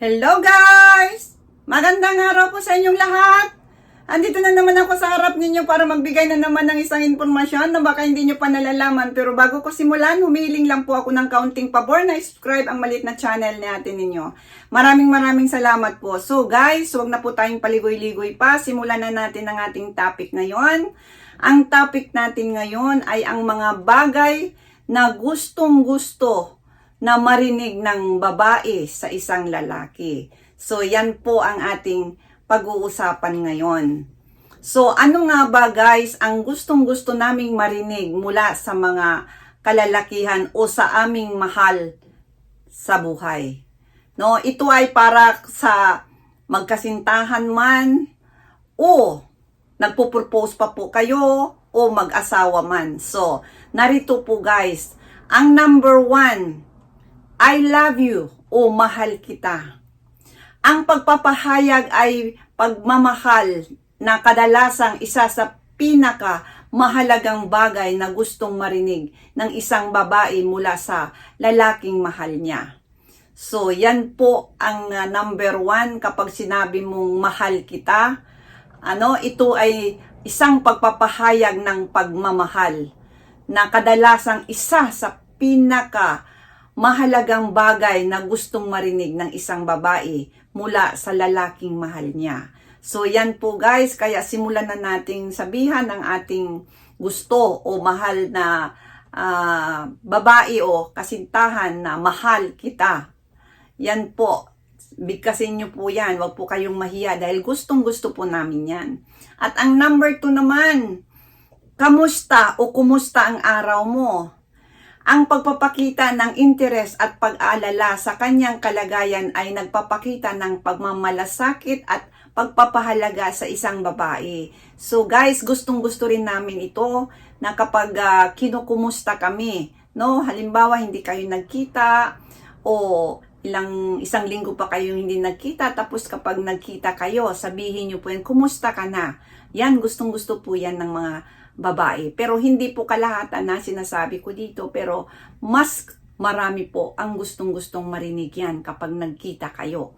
Hello guys! Magandang araw po sa inyong lahat! Andito na naman ako sa harap ninyo para magbigay na naman ng isang impormasyon na baka hindi nyo pa nalalaman. Pero bago ko simulan, humiling lang po ako ng kaunting pabor na subscribe ang maliit na channel natin ninyo. Maraming maraming salamat po. So guys, huwag na po tayong paligoy-ligoy pa. Simulan na natin ang ating topic ngayon. Ang topic natin ngayon ay ang mga bagay na gustong gusto na marinig ng babae sa isang lalaki. So, yan po ang ating pag-uusapan ngayon. So, ano nga ba guys ang gustong gusto naming marinig mula sa mga kalalakihan o sa aming mahal sa buhay? No, ito ay para sa magkasintahan man o nagpo-propose pa po kayo o mag-asawa man. So, narito po guys, ang number one, I love you o mahal kita. Ang pagpapahayag ay pagmamahal na kadalasang isa sa pinaka mahalagang bagay na gustong marinig ng isang babae mula sa lalaking mahal niya. So, yan po ang uh, number one kapag sinabi mong mahal kita. Ano, ito ay isang pagpapahayag ng pagmamahal na kadalasang isa sa pinaka mahalagang bagay na gustong marinig ng isang babae mula sa lalaking mahal niya. So yan po guys, kaya simulan na nating sabihan ang ating gusto o mahal na ah, babae o kasintahan na mahal kita. Yan po, bigkasin nyo po yan, wag po kayong mahiya dahil gustong gusto po namin yan. At ang number two naman, kamusta o kumusta ang araw mo? Ang pagpapakita ng interes at pag-aalala sa kanyang kalagayan ay nagpapakita ng pagmamalasakit at pagpapahalaga sa isang babae. So guys, gustong gusto rin namin ito na kapag ah, kinukumusta kami, no? Halimbawa hindi kayo nagkita o ilang isang linggo pa kayo hindi nagkita tapos kapag nagkita kayo, sabihin niyo po yan, kumusta ka na? Yan, gustong gusto po yan ng mga babae. Pero hindi po kalahatan na sinasabi ko dito, pero mas marami po ang gustong-gustong marinig yan kapag nagkita kayo.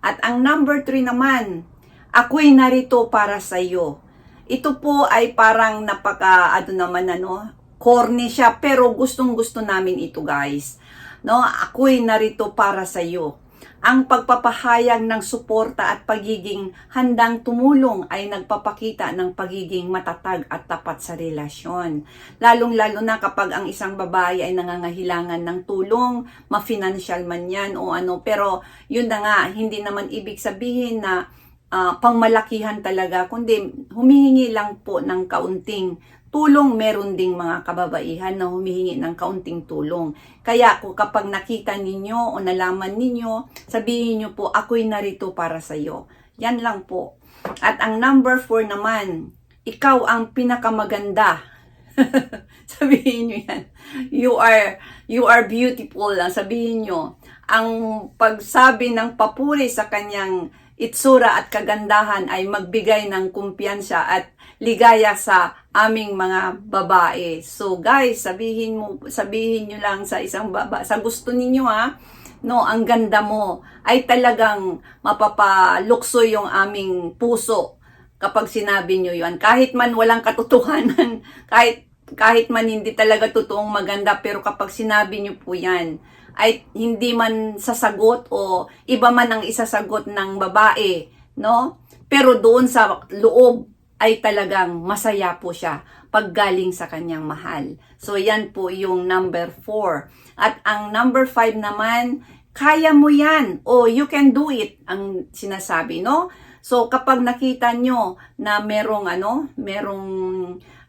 At ang number three naman, ako'y narito para sa iyo. Ito po ay parang napaka, ano naman ano, corny siya, pero gustong-gusto namin ito guys. No, ako'y narito para sa iyo. Ang pagpapahayag ng suporta at pagiging handang tumulong ay nagpapakita ng pagiging matatag at tapat sa relasyon. Lalong-lalo na kapag ang isang babae ay nangangailangan ng tulong, ma-financial man yan o ano. Pero yun na nga, hindi naman ibig sabihin na ah, pangmalakihan talaga, kundi humihingi lang po ng kaunting tulong, meron ding mga kababaihan na humihingi ng kaunting tulong. Kaya kung kapag nakita ninyo o nalaman ninyo, sabihin nyo po, ako'y narito para sa iyo. Yan lang po. At ang number four naman, ikaw ang pinakamaganda. sabihin nyo yan. You are, you are beautiful. Sabihin nyo, ang pagsabi ng papuri sa kanyang itsura at kagandahan ay magbigay ng kumpiyansa at ligaya sa aming mga babae. So guys, sabihin mo sabihin niyo lang sa isang baba sa gusto ninyo ha, no, ang ganda mo ay talagang mapapalukso yung aming puso kapag sinabi niyo 'yon. Kahit man walang katotohanan, kahit kahit man hindi talaga totoong maganda, pero kapag sinabi niyo po 'yan, ay hindi man sasagot o iba man ang isasagot ng babae, no? Pero doon sa loob ay talagang masaya po siya pag galing sa kanyang mahal. So yan po yung number 4. At ang number 5 naman, kaya mo yan o you can do it ang sinasabi, no? So kapag nakita nyo na merong ano, merong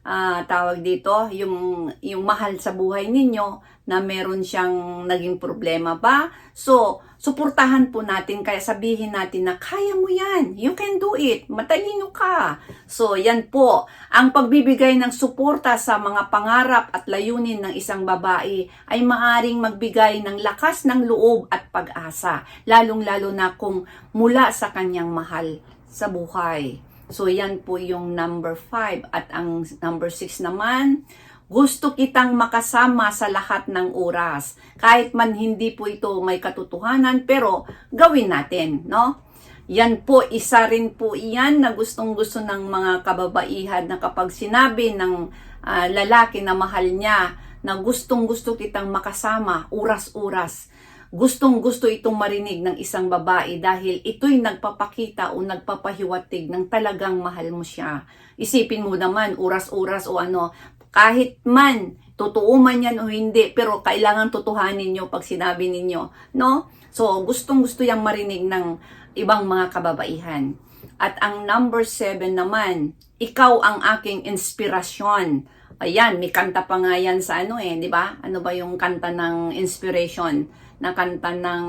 ah, tawag dito, yung, yung mahal sa buhay ninyo, na meron siyang naging problema ba? So, suportahan po natin, kaya sabihin natin na kaya mo yan, you can do it, matalino ka. So, yan po, ang pagbibigay ng suporta sa mga pangarap at layunin ng isang babae ay maaring magbigay ng lakas ng loob at pag-asa, lalong-lalo na kung mula sa kanyang mahal sa buhay. So, yan po yung number 5. At ang number 6 naman, Gusto kitang makasama sa lahat ng oras. Kahit man hindi po ito may katotohanan, pero gawin natin, no? Yan po, isa rin po iyan na gustong gusto ng mga kababaihan na kapag sinabi ng ah, lalaki na mahal niya na gustong gusto kitang makasama, oras-oras. Gustong gusto itong marinig ng isang babae dahil ito'y nagpapakita o nagpapahiwatig ng talagang mahal mo siya. Isipin mo naman, oras-oras o ano, kahit man, totoo man yan o hindi, pero kailangan tutuhanin nyo pag sinabi ninyo, no? So, gustong gusto yang marinig ng ibang mga kababaihan. At ang number seven naman, ikaw ang aking inspirasyon. Ayan, may kanta pa nga yan sa ano eh, di ba? Ano ba yung kanta ng inspiration? Na kanta ng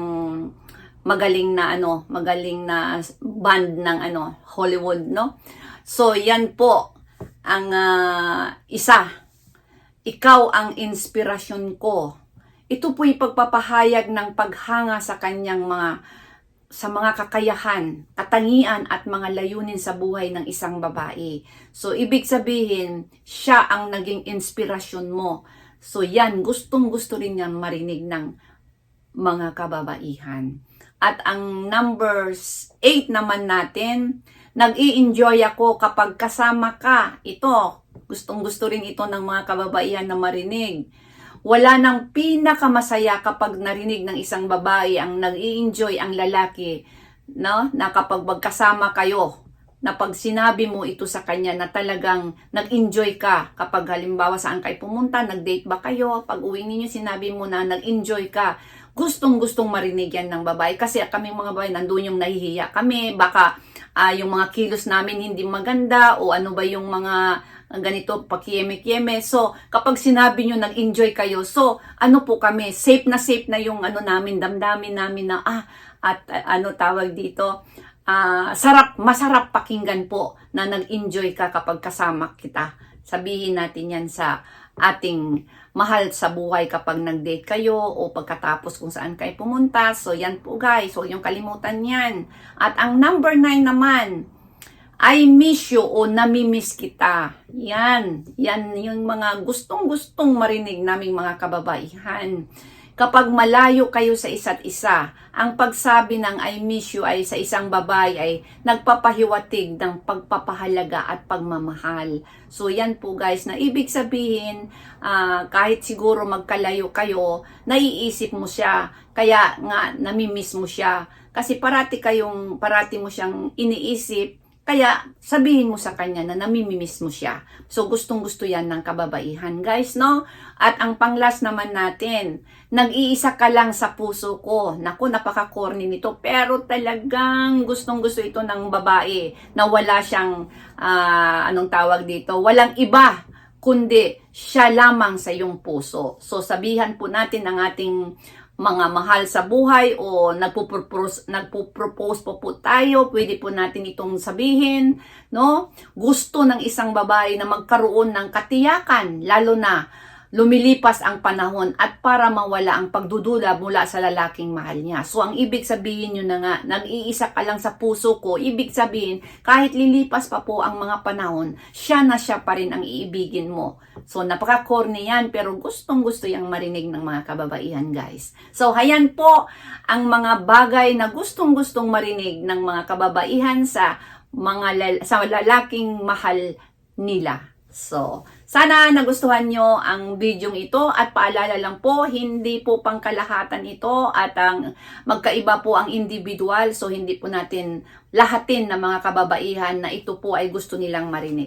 magaling na ano, magaling na band ng ano, Hollywood, no? So, yan po ang ah, isa. Ikaw ang inspirasyon ko. Ito po'y pagpapahayag ng paghanga sa kanyang mga sa mga kakayahan, katangian at mga layunin sa buhay ng isang babae. So, ibig sabihin, siya ang naging inspirasyon mo. So, yan, gustong gusto rin yan marinig ng mga kababaihan. At ang numbers 8 naman natin, nag-i-enjoy ako kapag kasama ka. Ito, gustong gusto rin ito ng mga kababaihan na marinig. Wala nang pinakamasaya kapag narinig ng isang babae ang nag-i-enjoy ang lalaki, no? Na kapag magkasama kayo, na pag sinabi mo ito sa kanya na talagang nag-enjoy ka kapag halimbawa saan kayo pumunta, nag-date ba kayo, pag uwi ninyo sinabi mo na nag-enjoy ka, gustong gustong marinig yan ng babae kasi kami mga babae nandun yung nahihiya kami, baka ah, yung mga kilos namin hindi maganda o ano ba yung mga ganito, pakieme-kieme. So, kapag sinabi nyo, nag-enjoy kayo, so, ano po kami, safe na safe na yung ano namin, damdamin namin na, ah, at ah, ano tawag dito, ah, sarap, masarap pakinggan po na nag-enjoy ka kapag kasama kita. Sabihin natin yan sa ating mahal sa buhay kapag nag-date kayo o pagkatapos kung saan kayo pumunta. So, yan po guys. So, yung kalimutan yan. At ang number 9 naman, I miss you o namimiss kita. Yan. Yan yung mga gustong-gustong marinig naming mga kababaihan. Kapag malayo kayo sa isa't isa, ang pagsabi ng I miss you ay sa isang babae ay nagpapahiwatig ng pagpapahalaga at pagmamahal. So yan po guys, na ibig sabihin, ah, kahit siguro magkalayo kayo, naiisip mo siya, kaya nga namimiss mo siya. Kasi parati kayong, parati mo siyang iniisip, kaya sabihin mo sa kanya na namimimiss mo siya. So gustong gusto yan ng kababaihan guys, no? At ang panglas naman natin, nag-iisa ka lang sa puso ko. Naku, napaka-corny nito. Pero talagang gustong gusto ito ng babae na wala siyang, ah, anong tawag dito, walang iba kundi siya lamang sa iyong puso. So sabihan po natin ang ating mga mahal sa buhay o nagpo-propose nagpo-propose po po tayo, pwede po natin itong sabihin, no? Gusto ng isang babae na magkaroon ng katiyakan, lalo na lumilipas ang panahon at para mawala ang pagdudula mula sa lalaking mahal niya. So, ang ibig sabihin nyo na nga, nag-iisa ka lang sa puso ko, ibig sabihin, kahit lilipas pa po ang mga panahon, siya na siya pa rin ang iibigin mo. So, napaka-corny yan, pero gustong gusto yung marinig ng mga kababaihan, guys. So, hayan po ang mga bagay na gustong gustong marinig ng mga kababaihan sa mga lal- sa lalaking mahal nila. So, sana nagustuhan nyo ang video ito at paalala lang po, hindi po pangkalahatan ito at ang magkaiba po ang individual so hindi po natin lahatin ng mga kababaihan na ito po ay gusto nilang marinig.